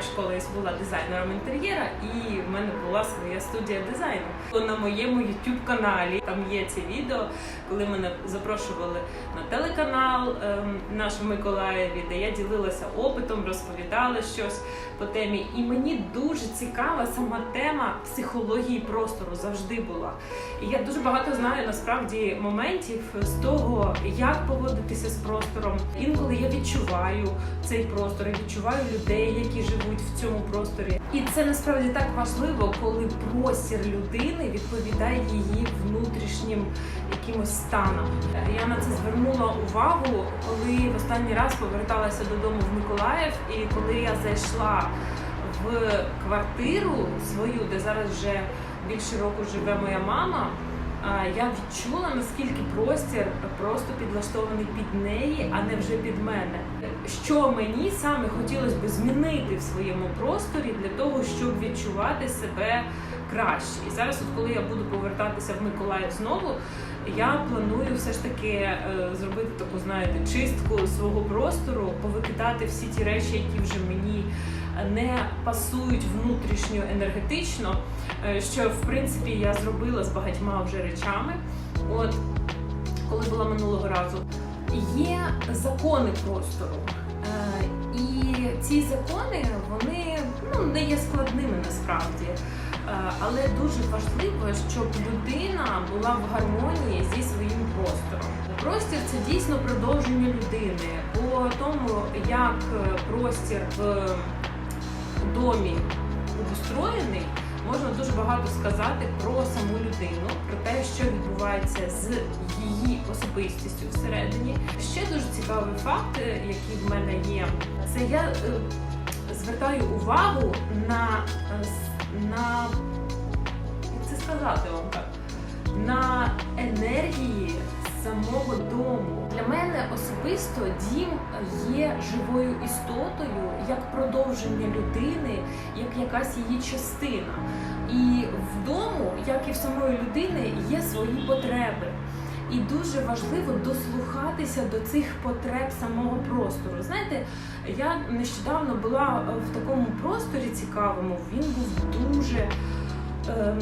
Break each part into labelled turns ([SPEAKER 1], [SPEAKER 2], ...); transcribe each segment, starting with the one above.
[SPEAKER 1] я ж колись була дизайнером інтер'єра, і в мене була своя студія дизайну. На моєму youtube каналі там є ці відео, коли мене запрошували на телеканал ем, наш в Миколаєві, де я ділилася опитом, розповідала щось по темі. І мені дуже цікава сама тема психології простору завжди була. І я дуже багато знаю насправді моментів з того, як поводитися з простором. Інколи я відчуваю цей простор, я відчуваю людей, які живуть в цьому просторі. І це насправді так важливо, коли простір людини відповідає її внутрішнім якимось станам. Я на це звернула увагу, коли в останній раз поверталася додому в Миколаїв, і коли я зайшла в квартиру свою, де зараз вже більше року живе моя мама. Я відчула наскільки простір просто підлаштований під неї, а не вже під мене. Що мені саме хотілося б змінити в своєму просторі для того, щоб відчувати себе краще. І зараз, от коли я буду повертатися в Миколаїв знову, я планую все ж таки е, зробити таку, знаєте, чистку свого простору, повикидати всі ті речі, які вже мені не пасують внутрішньо енергетично, е, що в принципі я зробила з багатьма вже речами. От коли була минулого разу, є закони простору. Е, І ці закони вони ну, не є складними насправді. Е, Але дуже важливо, щоб людина була в гармонії зі своїм простором. Простір це дійсно продовження людини. По тому, як е, простір в домі обустроєний, можна дуже багато сказати про саму людину, про те, що відбувається з її особистістю всередині. Ще дуже цікавий факт, е, який в мене є, це я звертаю увагу на, на як це сказати вам так, на енергії самого дому. Для мене особисто дім є живою істотою, як продовження людини, як якась її частина. І в дому, як і в самої людини, є свої потреби. І дуже важливо дослухатися до цих потреб самого простору. Знаєте, я нещодавно була в такому просторі цікавому. Він був дуже ем,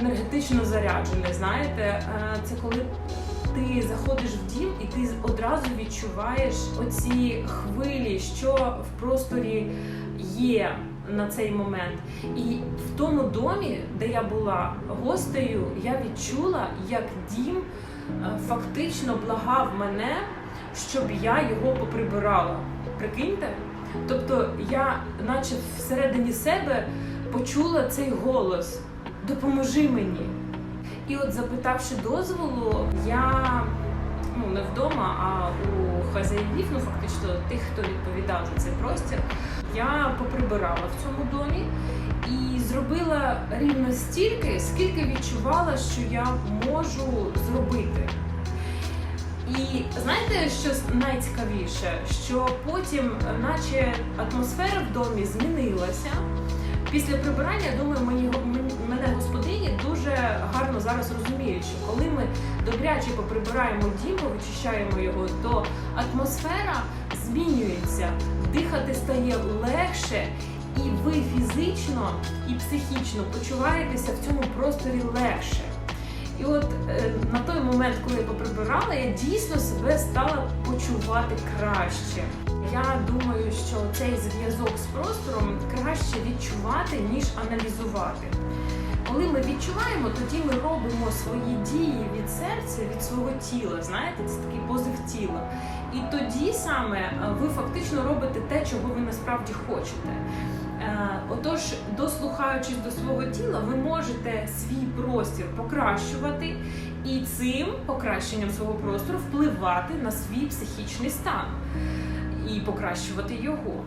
[SPEAKER 1] енергетично заряджений. Знаєте, Е, це коли ти заходиш в дім і ти одразу відчуваєш оці хвилі, що в просторі є на цей момент. І в тому домі, де я була гостею, я відчула, як дім фактично благав мене, щоб я його поприбирала. Прикиньте? Тобто я, наче всередині себе, почула цей голос Допоможи мені. І от запитавши дозволу, я ну не вдома, а у хазяїв, ну фактично тих, хто відповідав за цей простір, я поприбирала в цьому домі і зробила рівно стільки, скільки відчувала, що я можу зробити. І знаєте, що найцікавіше, що потім, наче атмосфера в домі змінилася. Після прибирання, я думаю, мені, мене господині дуже гарно зараз розуміють, що коли ми добряче поприбираємо дім, повичищаємо його, то атмосфера змінюється, дихати стає легше, і ви фізично і психічно почуваєтеся в цьому просторі легше. І от е, на той момент, коли я поприбирала, я дійсно себе стала почувати краще. Я думаю, що цей зв'язок з простором краще відчувати, ніж аналізувати. Коли ми відчуваємо, тоді ми робимо свої дії від серця, від свого тіла. Знаєте, це такий позив тіла. І тоді саме е, ви фактично робите те, чого ви насправді хочете. Е, Отож, дослухаючись до свого тіла, ви можете свій простір покращувати і цим покращенням свого простору впливати на свій психічний стан і покращувати його.